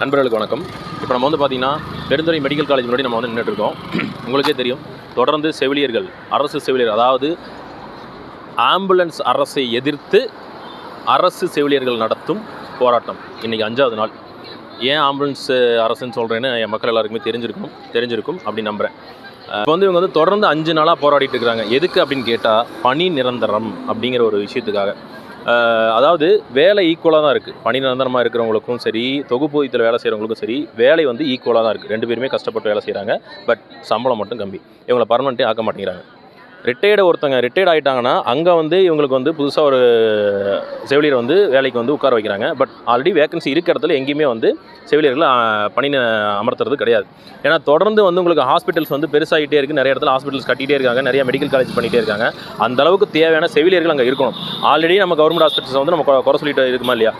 நண்பர்களுக்கு வணக்கம். இப்போ நம்ம வந்து பார்த்தீங்கன்னா பெருந்துறை மெடிக்கல் காலேஜ் முன்னாடி நம்ம வந்து நின்றுட்டு இருக்கோம். உங்களுக்கே தெரியும் தொடர்ந்து செவிலியர்கள் அரசு செவிலியர் அதாவது ஆம்புலன்ஸ் அரசை எதிர்த்து அரசு செவிலியர்கள் நடத்தும் போராட்டம் இன்றைக்கி அஞ்சாவது நாள். ஏன் ஆம்புலன்ஸ் அரசுன்னு சொல்கிறேன்னு என் மக்கள் எல்லாருக்குமே தெரிஞ்சிருக்கும் தெரிஞ்சிருக்கும் அப்படி நம்புகிறேன் இப்போ வந்து இவங்க வந்து தொடர்ந்து அஞ்சு நாளாக போராடிட்டு இருக்கிறாங்க எதுக்கு அப்படின்னு கேட்டால் பணி நிரந்தரம் அப்படிங்கிற ஒரு விஷயத்துக்காக. அதாவது வேலை ஈக்குவலாக தான் இருக்குது பணி நிரந்தரமாக இருக்கிறவங்களுக்கும் சரி தொகுப்பூதியத்தில் வேலை செய்கிறவங்களுக்கும் சரி வேலை வந்து ஈக்குவலாக தான் இருக்குது ரெண்டு பேருமே கஷ்டப்பட்டு வேலை செய்கிறாங்க பட் சம்பளம் மட்டும் கம்மி. இவங்களை பர்மனெண்ட்டே ஆக்க மாட்டேங்கிறாங்க. ரிட்டையர்டு ஒருத்தங்க ரிட்டையர்ட் ஆகிட்டாங்கன்னா அங்கே வந்து இவங்களுக்கு வந்து புதுசாக ஒரு செவிலியர் வந்து வேலைக்கு வந்து உட்கார வைக்கிறாங்க. பட் ஆல்ரெடி வேகன்சி இருக்க இடத்துல எங்கேயுமே வந்து செவிலியர்களை பணி அமர்த்துறது கிடையாது. ஏன்னா தொடர்ந்து வந்து உங்களுக்கு ஹாஸ்பிட்டல்ஸ் வந்து பெருசாகிட்டே இருக்குது நிறைய இடத்துல ஹாஸ்பிட்டல்ஸ் கட்டிகிட்டே இருக்காங்க. நிறைய மெடிக்கல் காலேஜ் பண்ணிகிட்டே இருக்காங்க. அந்த அளவுக்கு தேவையான செவிலியர்கள் அங்கே இருக்கணும். ஆல்ரெடி நம்ம கவர்மெண்ட் ஹாஸ்பிட்டல்ஸ் வந்து நம்ம குறை சொல்லிட்டு இருக்குமா இல்லையா?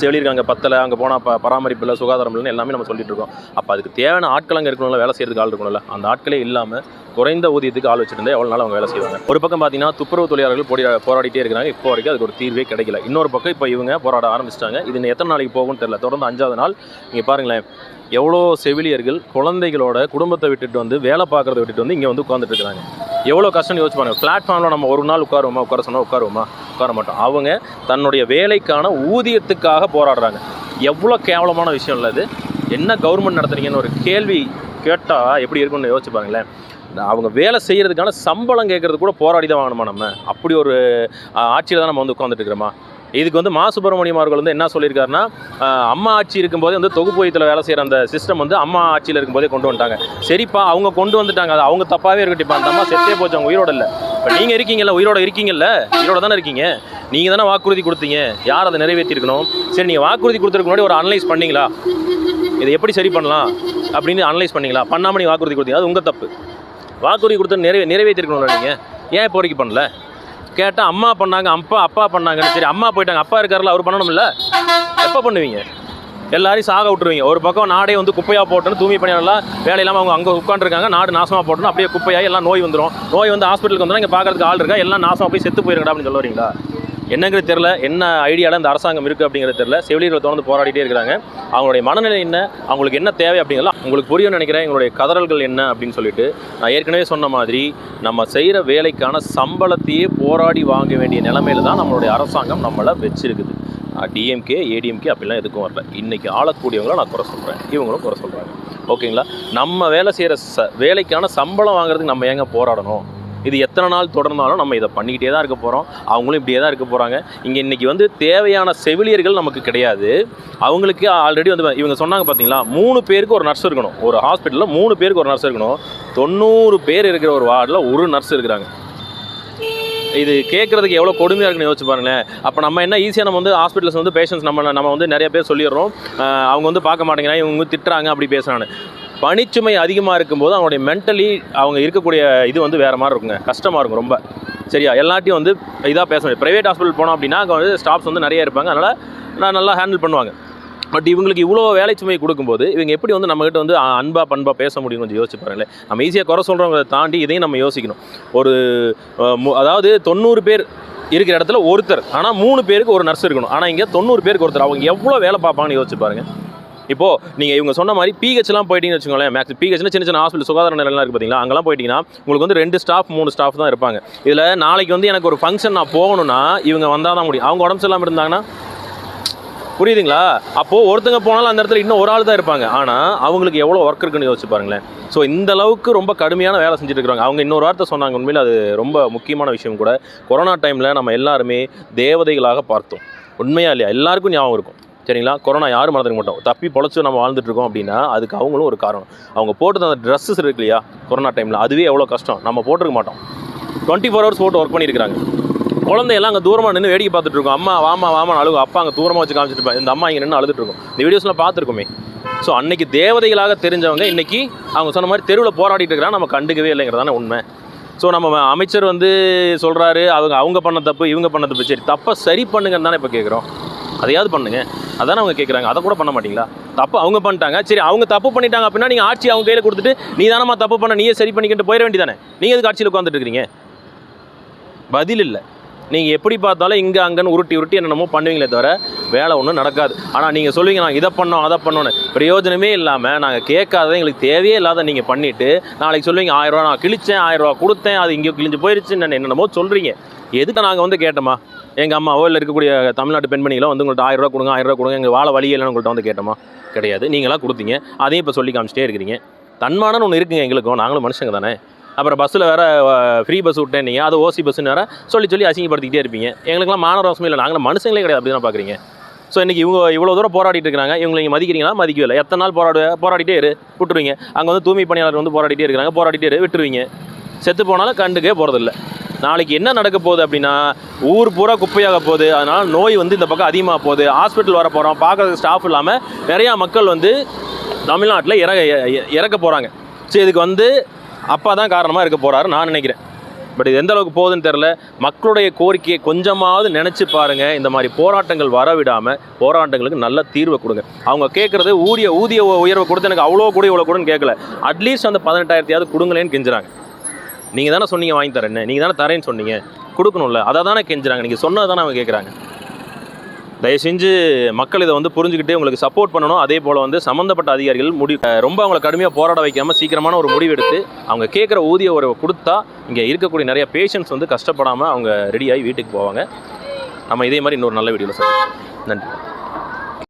சொல்லியிருக்காங்க அங்கே பத்தலை அங்கே போனால் ப பராமரிப்பு இல்லை சுகாதாரம் இல்லைன்னு எல்லாமே நம்ம சொல்லிட்டு இருக்கோம். அப்போ அதுக்கு தேவையான ஆட்கள் அங்கே இருக்கணும்ல வேலை செய்யறதுக்கு ஆள் இருக்கணும்ல அந்த ஆட்களே இல்லாமல் குறைந்த ஊதியத்துக்கு ஆள் வச்சிருந்தா எவ்வளோ நாள் அவங்க வேலை செய்வாங்க? ஒரு பக்கம் பார்த்தீங்கன்னா துப்புரவு தொழிலாளர்கள் போடி போராடிட்டே இருக்கிறாங்க இப்போ வரைக்கும் அதுக்கு ஒரு தீர்வே கிடைக்கல. இன்னொரு பக்கம் இப்போ இவங்க போராட ஆரம்பிச்சிட்டாங்க. இது எத்தனை நாளைக்கு போகும்னு தெரியல. தொடர்ந்து அஞ்சாவது நாள் நீங்கள் பாருங்களேன் எவ்வளோ செவிலியர்கள் குழந்தைகளோட குடும்பத்தை விட்டுட்டு வந்து வேலை பார்க்குறத விட்டுட்டு வந்து இங்கே வந்து உட்காந்துட்டு இருக்கிறாங்க. எவ்வளோ கஷ்டம்னு யோசிச்சு பாருங்க. பிளாட்ஃபார்மில் நம்ம ஒரு நாள் உட்காருவோமா? உட்கார சொன்னால் உட்காருவோமா? உட்கார மாட்டோம். அவங்க தன்னுடைய வேலைக்கான ஊதியத்துக்காக போராடுறாங்க. எவ்வளோ கேவலமான விஷயம் இல்லை இது. என்ன கவர்மெண்ட் நடத்துறீங்கன்னு ஒரு கேள்வி கேட்டால் எப்படி இருக்கும்னு யோசிச்சு பாருங்களேன். அவங்க வேலை செய்கிறதுக்கான சம்பளம் கேட்கறது கூட போராடி தான் வாங்கணுமா நம்ம? அப்படி ஒரு ஆட்சியில் தான் நம்ம வந்து உட்காந்துட்டு இருக்கிறோமா? இதுக்கு வந்து மா சுப்பிரமணியம் அவர்கள் வந்து என்ன சொல்லியிருக்காருன்னா அம்மா ஆட்சி இருக்கும்போதே வந்து தொகுப்பு தொகுப்பூதியத்தில் வேலை செய்கிற அந்த சிஸ்டம் வந்து அம்மா ஆட்சியில் இருக்கும்போதே கொண்டு வந்துட்டாங்க. சரிப்பா அவங்க கொண்டு வந்துட்டாங்க. அது அவங்க தப்பாகவே இருக்கட்டும்ப்பா. அந்த அம்மா செத்தே போச்சு. அவங்க உயிரோட இல்லை. இப்போ நீங்கள் இருக்கீங்கல்ல உயிரோட இருக்கீங்கல்ல? உயிரோட தானே இருக்கீங்க? நீங்கள் தானே வாக்குறுதி கொடுத்தீங்க. யார் அதை நிறைவேற்றிருக்கணும்? சரி நீங்கள் வாக்குறுதி கொடுத்துருக்கு முன்னாடி ஒரு அனலைஸ் பண்ணீங்களா? இதை எப்படி சரி பண்ணலாம்? அப்படின்னு அனலைஸ் பண்ணீங்களா? பண்ணாமல் நீங்கள் வாக்குறுதி கொடுத்தீங்க. அது உங்கள் தப்பு. வாக்குறுதி கொடுத்து நிறைவே நிறைவேற்றிருக்கணும்ல நீங்கள் ஏன் இப்போ வரைக்கும் பண்ணல? கேட்டால் அம்மா பண்ணாங்க அப்பா அப்பா பண்ணாங்கன்னு சரி அம்மா போயிட்டாங்க. அப்பா இருக்கார்ல அவர் பண்ணணும்ல? எப்போ பண்ணுவீங்க? எல்லாரையும் சாக விட்டுருவீங்க. ஒரு பக்கம் நாடே வந்து குப்பையாக போட்டுன்னு தூய்மை பணியாளர்லாம் வேலை இல்லாமல் அவங்க அங்கே உட்காந்துருக்காங்க நாடு நாசமாக போட்டணும் அப்படியே குப்பையாக எல்லாம் நோய் வந்துடும் நோய் வந்து ஹாஸ்பிட்டலுக்கு வந்தால் இங்கே பார்க்கறதுக்கு ஆள் இருக்கா? எல்லாம் நாசமாக போய் செத்து போயிருக்கடா அப்படின்னு சொல்ல வரீங்களா? என்னங்கிறது தெரில என்ன ஐடியாவில் இந்த அரசாங்கம் இருக்குது அப்படிங்கிறது தெரில செவிலியர்கள் தொடர்ந்து போராடிட்டே இருக்கிறாங்க. அவங்களுடைய மனநிலை என்ன அவங்களுக்கு என்ன தேவை அப்படிங்கிறலாம் உங்களுக்கு புரியும்னு நினைக்கிறேன். எங்களுடைய கதறல்கள் என்ன அப்படின்னு சொல்லிட்டு நான் ஏற்கனவே சொன்ன மாதிரி நம்ம செய்கிற வேலைக்கான சம்பளத்தையே போராடி வாங்க வேண்டிய நிலைமையில தான் நம்மளுடைய அரசாங்கம் நம்மளை வச்சிருக்குது. டிஎம்கே ஏடிஎம்கே அப்படிலாம் எதுக்கும் வரல. இன்றைக்கி ஆளக்கூடியவங்களும் நான் குறை சொல்கிறேன் இவங்களும் குறை சொல்கிறாங்க ஓகேங்களா? நம்ம வேலை செய்கிற ச வேலைக்கான சம்பளம் வாங்குறதுக்கு நம்ம ஏங்க போராடணும்? இது எத்தனை நாள் தொடர்ந்தாலும் நம்ம இதை பண்ணிக்கிட்டே தான் இருக்க போகிறோம் அவங்களும் இப்படியே தான் இருக்க போகிறாங்க இங்கே இன்றைக்கி வந்து தேவையான செவிலியர்கள் நமக்கு கிடையாது. அவங்களுக்கு ஆல்ரெடி வந்து இவங்க சொன்னாங்க பார்த்தீங்களா மூணு பேருக்கு ஒரு நர்ஸ் இருக்கணும். ஒரு ஹாஸ்பிட்டலில் மூணு பேருக்கு ஒரு நர்ஸ் இருக்கணும். தொண்ணூறு பேர் இருக்கிற ஒரு வார்டில் ஒரு நர்ஸ் இருக்கிறாங்க. இது கேட்குறதுக்கு எவ்வளோ கொடுமையாக இருக்குன்னு யோசிச்சு பாருங்களேன். அப்போ நம்ம என்ன ஈஸியாக நம்ம வந்து ஹாஸ்பிட்டல்ஸ் வந்து பேஷண்ட்ஸ் நம்ம நம்ம வந்து நிறைய பேர் சொல்லிடுறோம். அவங்க வந்து பார்க்க மாட்டேங்கிறாங்க. இவங்க வந்து திட்டுறாங்க அப்படி பேசுகிறான்னு பணிச்சுமை அதிகமாக இருக்கும்போது அவங்களுடைய மென்டலி அவங்க இருக்கக்கூடிய இது வந்து வேறு மாதிரி இருக்குங்க. கஷ்டமாக இருக்கும் ரொம்ப. சரியா? எல்லாத்தையும் வந்து இதாக பேச முடியும் ப்ரைவேட் ஹாஸ்பிட்டல் போனோம் அப்படின்னா அங்கே வந்து ஸ்டாஃப்ஸ் வந்து நிறைய இருப்பாங்க. அதனால் நான் நல்லா ஹேண்டில் பண்ணுவாங்க. பட் இவங்களுக்கு இவ்வளோ வேலை சுமை கொடுக்கும்போது இவங்க எப்படி வந்து நம்மகிட்ட வந்து அன்பாக பண்பாக பேச முடியும்னு கொஞ்சம் யோசிச்சு பாருங்களேன். நம்ம ஈஸியாக குறை சொல்கிறவங்களை தாண்டி இதையும் நம்ம யோசிக்கணும். ஒரு மு- அதாவது தொண்ணூறு பேர் இருக்கிற இடத்துல ஒருத்தர் ஆனால் மூணு பேருக்கு ஒரு நர்ஸ் இருக்கணும். ஆனால் இங்கே தொண்ணூறு பேருக்கு ஒருத்தர். அவங்க எவ்வளோ வேலை பார்ப்பாங்கன்னு யோசிச்சு பாருங்கள் இப்போது நீங்கள் இவங்க சொன்ன மாதிரி பிஹெச்லாம் போயிட்டீங்கன்னு வச்சுக்கோங்களேன். மேக்ஸ் பிஹெச்னா சின்ன சின்ன ஹாஸ்பிட்டல் சுகாதார நிலையம்லாம் இருக்குது பார்த்தீங்களா அங்கெல்லாம் போயிட்டீங்கன்னா உங்களுக்கு வந்து ரெண்டு ஸ்டாஃப் மூணு ஸ்டாஃப் தான் இருப்பாங்க. இதில் நாளைக்கு வந்து எனக்கு ஒரு ஃபங்க்ஷன் நான் போகணும்னா இவங்க வந்தால் தான் முடியும். அவங்க உடம்பு சரியில்லாமல் இருந்தாங்கன்னா புரியுதுங்களா? அப்போது ஒருத்தங்க போனாலும் அந்த இடத்துல இன்னும் ஒரு ஆள் தான் இருப்பாங்க. ஆனால் அவங்களுக்கு எவ்வளோ ஒர்க் இருக்குன்னு யோசிச்சு பாருங்களேன். ஸோ இந்த அளவுக்கு ரொம்ப கடுமையான வேலை செஞ்சுட்டு இருக்காங்க அவங்க இன்னொரு வார்த்தை சொன்னாங்க. உண்மையில் அது ரொம்ப முக்கியமான விஷயம் கூட. கொரோனா டைமில் நம்ம எல்லாருமே தேவதைகளாக பார்த்தோம். உண்மையா இல்லையா? எல்லாருக்கும் ஞாபகம் இருக்கும். சரிங்களா? கொரோனா யாரும் மறந்துக்க மாட்டோம். தப்பி பொழைச்சு நம்ம வாழ்ந்துட்டுருக்கோம் அப்படின்னா அதுக்கு அவங்களும் ஒரு காரணம். அவங்க போட்டு அந்த ட்ரெஸ்ஸஸ் இருக்கு இல்லையா? கொரோனா டைமில் அதுவே எவ்வளோ கஷ்டம். நம்ம போட்டிருக்க மாட்டோம். டுவெண்ட்டி ஃபோர் ஹவர்ஸ் போட்டு ஒர்க் பண்ணியிருக்கிறாங்க. குழந்தையெல்லாம் அங்கே தூரமாக நின்று வேடிக்கை பார்த்துட்டு இருக்கோம் அம்மா வாமா வாமா அழுகும். அப்பா அங்கே தூரமாக வச்சு காமிச்சிட்டு இருப்பாங்க. இந்த அம்மா இங்கே நின்று அழுதுட்டு இருக்கும் இந்த வீடியோஸ்லாம் பார்த்துருக்கோமே. ஸோ அன்னைக்கு தேவதைகளாக தெரிஞ்சவங்க இன்றைக்கி அவங்க சொன்ன மாதிரி தெருவில் போராடிட்டு இருக்கிறாங்க நம்ம கண்டுக்கவே இல்லைங்கிறதான உண்மை. ஸோ நம்ம அமைச்சர் வந்து சொல்கிறாரு அவங்க அவங்க பண்ண தப்பு இவங்க பண்ண தப்பு. சரி தப்பை சரி பண்ணுங்கன்னு தானே இப்போ கேட்குறோம் அதையாவது பண்ணுங்கள் அதானே அவங்க கேட்குறாங்க அதை கூட பண்ண மாட்டீங்களா? தப்பு அவங்க பண்ணிட்டாங்க. சரி அவங்க தப்பு பண்ணிட்டாங்க அப்படின்னா நீங்கள் ஆட்சி அவங்க கையில் கொடுத்துட்டு நீ தானம்மா தப்பு பண்ண நீயே சரி பண்ணிக்கிட்டு போயிட வேண்டியதானே? நீங்கள் எதுக்கு ஆட்சியில் உட்காந்துட்டு இருக்கிறீங்க பதில் இல்லை. நீங்கள் எப்படி பார்த்தாலும் இங்கே அங்கன்னு உருட்டி உருட்டி என்னென்னமோ பண்ணுவீங்களே தவிர வேலை ஒன்றும் நடக்காது. ஆனால் நீங்கள் சொல்லுவீங்க நான் இதை பண்ணோம் அதை பண்ணோன்னு பிரயோஜனமே இல்லாமல் நாங்கள் கேட்காத எங்களுக்கு தேவையே இல்லாத நீங்கள் பண்ணிவிட்டு நாளைக்கு சொல்லுவீங்க ஆயிரம் ரூபா நான் கிழிச்சேன் ஆயிரம் ரூபா கொடுத்தேன் அது இங்கே கிழிஞ்சு போயிருச்சுன்னு என்னென்னமோ சொல்கிறீங்க எதுக்கு நாங்கள் வந்து கேட்டோமா? எங்கள் அம்மாவோ இல்லை இருக்கக்கூடிய தமிழ்நாட்டு பெண்மணிகளோ வந்து உங்கள்கிட்ட ஆயிரம் ரூபா கொடுங்க ஆயிரம் கொடுங்க எங்கள் வாழ வழி இல்லைன்னு உங்கள்கிட்ட வந்து கேட்டோமா? கிடையாது. நீங்களாம் கொடுத்தீங்க. அதையும் இப்போ சொல்லி காமிச்சிட்டே இருக்கிறீங்க. தன்மானம்னு ஒன்று இருக்குங்க எங்களுக்கும். நாங்களும் மனுஷங்க தானே. அப்புறம் பஸ்ஸில் வேறு ஃப்ரீ பஸ் விட்டேன் நீங்கள் அது ஓசி பஸ்ஸுன்னு வேறு சொல்லி சொல்லி அசிங்கப்படுத்திக்கிட்டே இருப்பீங்க. எங்களுக்குலாம் மானரோசமே இல்லை. நாங்களும் மனுஷங்களே கிடையாது. அப்படி தான் பார்க்குறீங்க ஸோ இன்றைக்கி இவங்க இவ்வளோ தூரம் போராடிட்டு இருக்காங்க. இவங்களை நீங்கள் மதிக்கிறீங்களா? மதிக்கவே இல்லை. எத்தனை நாள் போராடு போராடிட்டே இரு. விட்டுருவீங்க. அங்கே வந்து தூய்மை பணியாளர் வந்து போராடிட்டே இருக்கிறாங்க. போராடிட்டே இரு. விட்டுருவீங்க. செத்து போனாலும் கண்டுக்கே போகிறதில்ல நாளைக்கு என்ன நடக்க போகுது அப்படின்னா ஊர் பூரா குப்பையாக போகுது. அதனால் நோய் வந்து இந்த பக்கம் அதிகமாக போகுது. ஹாஸ்பிட்டல் வர போகிறோம் பார்க்குறதுக்கு ஸ்டாஃப் இல்லாமல் நிறையா மக்கள் வந்து தமிழ்நாட்டில் இறக இறக்க போகிறாங்க ஸோ இதுக்கு வந்து அப்பா தான் காரணமாக இருக்க போகிறாரு நான் நினைக்கிறேன். பட் இது எந்த அளவுக்கு போகுதுன்னு தெரில மக்களுடைய கோரிக்கையை கொஞ்சமாவது நினச்சி பாருங்கள் இந்த மாதிரி போராட்டங்கள் வர விடாமல் போராட்டங்களுக்கு நல்ல தீர்வை கொடுங்க. அவங்க கேட்குறது ஊதிய ஊதிய உயர்வை கொடுத்து எனக்கு அவ்வளோ கூட இவ்வளோ கூடன்னு கேட்கல. அட்லீஸ்ட் அந்த பதினெட்டாயிரத்தையாவது கொடுங்களேன்னு கெஞ்சுறாங்க. நீங்கள் தானே சொன்னீங்க வாங்கி தரேன்னு. நீங்கள் தானே தரேன்னு சொன்னீங்க. கொடுக்கணும்ல. அதை தானே கெஞ்சுறாங்க. நீங்கள் சொன்னது தானே அவங்க கேட்குறாங்க தயவு செஞ்சு மக்கள் இதை வந்து புரிஞ்சுக்கிட்டு உங்களுக்கு சப்போர்ட் பண்ணணும். அதே போல் வந்து சம்மந்தப்பட்ட அதிகாரிகள் முடி ரொம்ப அவங்கள கடுமையாக போராட வைக்காமல் சீக்கிரமான ஒரு முடிவு எடுத்து அவங்க கேட்குற ஊதிய உறவை கொடுத்தா இங்கே இருக்கக்கூடிய நிறைய பேஷண்ட்ஸ் வந்து கஷ்டப்படாமல் அவங்க ரெடியாகி வீட்டுக்கு போவாங்க. நம்ம இதே மாதிரி இன்னொரு நல்ல வீடியோவில் சொல்லுவோம் நன்றி.